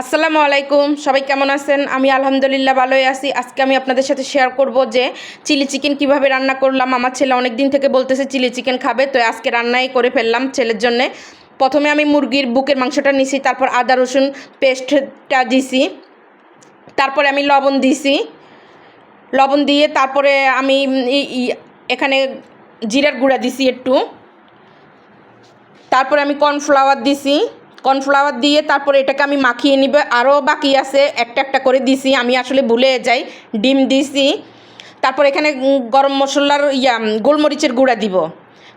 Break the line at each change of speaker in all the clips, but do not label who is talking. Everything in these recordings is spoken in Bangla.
আসসালামু আলাইকুম। সবাই কেমন আছেন? আমি আলহামদুলিল্লাহ ভালোই আছি। আজকে আমি আপনাদের সাথে শেয়ার করব যে চিলি চিকেন কীভাবে রান্না করলাম। আমার ছেলে অনেক দিন থেকে বলতেছে চিলি চিকেন খাবে? তো আজকে রান্নাই করে ফেললাম ছেলের জন্য। প্রথমে আমি মুরগির বুকের মাংসটা নিছি, তারপর আদা, রসুন পেস্টটা দিছি। তারপরে আমি লবণ দিছি। লবণ দিয়ে তারপরে আমি এখানে জিরার গুঁড়া দিছি একটু। তারপরে আমি কর্নফ্লাওয়ার দিছি। কর্নফ্লাওয়ার দিয়ে তারপরে এটাকে আমি মাখিয়ে নিবে। আরও বাকি আছে, একটা একটা করে দিছি, আমি আসলে ভুলে যাই, ডিম দিছি। তারপর এখানে গরম মশলার ইয়া গোলমরিচের গুঁড়া দিব।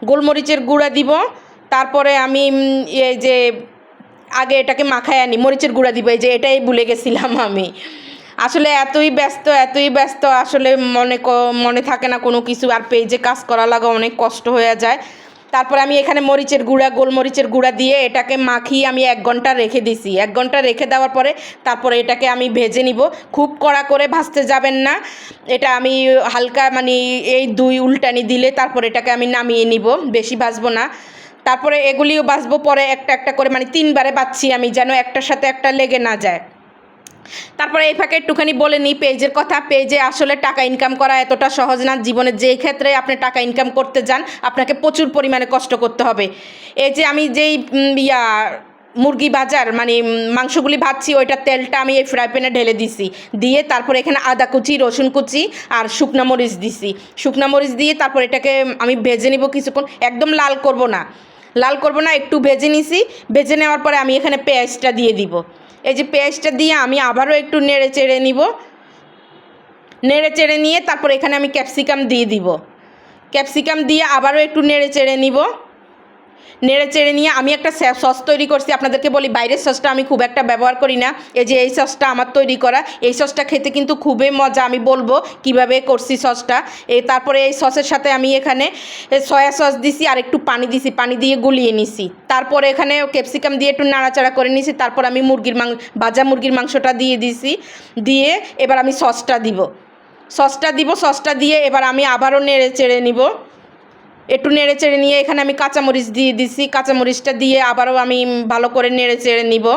গোলমরিচের গুঁড়া দিব, তারপরে আমি এই যে আগে এটাকে মাখায় আনি, মরিচের গুঁড়া দিব, এই যে এটাই ভুলে গেছিলাম আমি। আসলে এতই ব্যস্ত এতই ব্যস্ত, আসলে মনে মনে থাকে না কোনো কিছু, আর পেজে কাজ করা লাগা অনেক কষ্ট হয়ে যায়। তারপরে আমি এখানে মরিচের গুঁড়া, গোলমরিচের গুঁড়া দিয়ে এটাকে মাখিয়ে আমি এক ঘণ্টা রেখে দিছি। এক ঘণ্টা রেখে দেওয়ার পরে তারপরে এটাকে আমি ভেজে নিব। খুব কড়া করে ভাজতে যাবেন না। এটা আমি হালকা মানে এই দুই উল্টানি দিলে তারপর এটাকে আমি নামিয়ে নিব। বেশি ভাজবো না। তারপরে এগুলিও বাছবো পরে একটা একটা করে মানে তিনবারে বাচ্ছি আমি যেন একটার সাথে একটা লেগে না যায়। তারপরে এই ফাঁকে একটুখানি বলে নিই, পেজের কথা, পেজে আসলে টাকা ইনকাম করা এতটা সহজ না। জীবনের যেই ক্ষেত্রে আপনি টাকা ইনকাম করতে যান, আপনাকে প্রচুর পরিমাণে কষ্ট করতে হবে। এই যে আমি যেই ইয়া, মুরগি বাজার মানে মাংসগুলি ভাজছি, ওইটা তেলটা আমি এই ফ্রাই প্যানে ঢেলে দিছি। দিয়ে তারপরে এখানে আদা কুচি, রসুন কুচি আর শুকনা মরিচ দিছি। শুকনা মরিচ দিয়ে তারপর এটাকে আমি ভেজে নিব কিছুক্ষণ। একদম লাল করব না। লাল করব না, একটু ভেজে নিছি। ভেজে নেওয়ার পরে আমি এখানে পেঁয়াজটা দিয়ে দিব। এই যে পেঁয়াজটা দিয়ে আমি আবারও একটু নেড়ে চেড়ে নিব। নেড়ে চেড়ে নিয়ে তারপর এখানে আমি ক্যাপসিকাম দিয়ে দিব। ক্যাপসিকাম দিয়ে আবারও একটু নেড়ে চেড়ে নিব। নেড়ে চেড়ে নিয়ে আমি একটা সস তৈরি করছি। আপনাদেরকে বলি, বাইরের সসটা আমি খুব একটা ব্যবহার করি না। এই যে এই সসটা আমার তৈরি করা, এই সসটা খেতে কিন্তু খুবই মজা, আমি বলব কীভাবে করছি সসটা। এই তারপরে এই সসের সাথে আমি এখানে সয়া সস দিছি আর একটু পানি দিছি, পানি দিয়ে গুলিয়ে নিছি। তারপরে এখানে ক্যাপসিকাম দিয়ে একটু নাড়াচাড়া করে নিছি, তারপর আমি মুরগির মাংস ভাজা মুরগির মাংসটা দিয়ে দিছি। দিয়ে এবার আমি সসটা দিব। সসটা দিব, সসটা দিয়ে এবার আমি আবারও নেড়ে চেড়ে নিব। একটু নেড়ে চেড়ে নিয়ে এখানে আমি কাঁচামরিচ দিয়ে দিছি। কাঁচামরিচটা দিয়ে আবারও আমি ভালো করে নেড়ে চেড়ে নিব।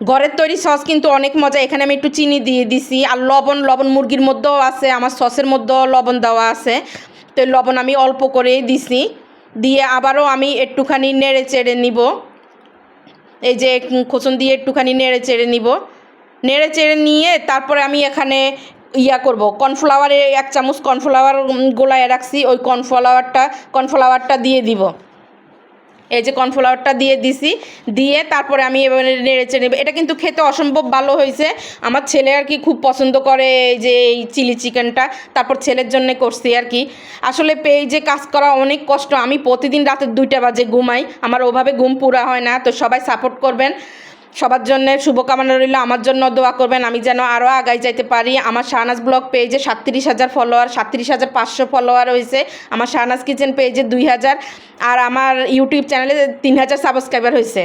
ঘরের তৈরি সস কিন্তু অনেক মজা। এখানে আমি একটু চিনি দিয়ে দিছি। আর লবণ লবণ মুরগির মধ্যেও আছে। আমার সসের মধ্যেও লবণ দেওয়া আছে। তো লবণ আমি অল্প করেই দিছি। দিয়ে আবারও আমি একটুখানি নেড়ে চেড়ে নিব। এই যে খোসন দিয়ে একটুখানি নেড়ে চেড়ে নিব। নেড়ে চেড়ে নিয়ে তারপরে আমি এখানে ইয়া করব, কর্নফ্লাওয়ারে এক চামচ কর্নফ্লাওয়ার গোলায় রাখছি, ওই কর্নফ্লাওয়ারটা কর্নফ্লাওয়ারটা দিয়ে দিব। এই যে কর্নফ্লাওয়ারটা দিয়ে দিছি, দিয়ে তারপরে আমি এবারে নেড়েচে নেব। এটা কিন্তু খেতে অসম্ভব ভালো হয়েছে। আমার ছেলে আর কি খুব পছন্দ করে এই যে এই চিলি চিকেনটা। তারপর ছেলের জন্য করছি আর কি। আসলে পেজে কাজ করা অনেক কষ্ট। আমি প্রতিদিন রাতের দুইটা বাজে ঘুমাই। আমার ওভাবে ঘুম পুরা হয় না। তো সবাই সাপোর্ট করবেন। সবার জন্য শুভকামনা রইল। আমার জন্য দোয়া করবেন। আমি যেন আরও আগায় যাইতে পারি। আমার শাহনাজ ব্লগ পেজে সাতত্রিশ হাজার ফলোয়ার সাতত্রিশ হাজার পাঁচশো ফলোয়ার হয়েছে আমার শাহনাজ কিচেন পেজে দুই হাজার। আর আমার ইউটিউব চ্যানেলে তিন হাজার সাবস্ক্রাইবার হয়েছে।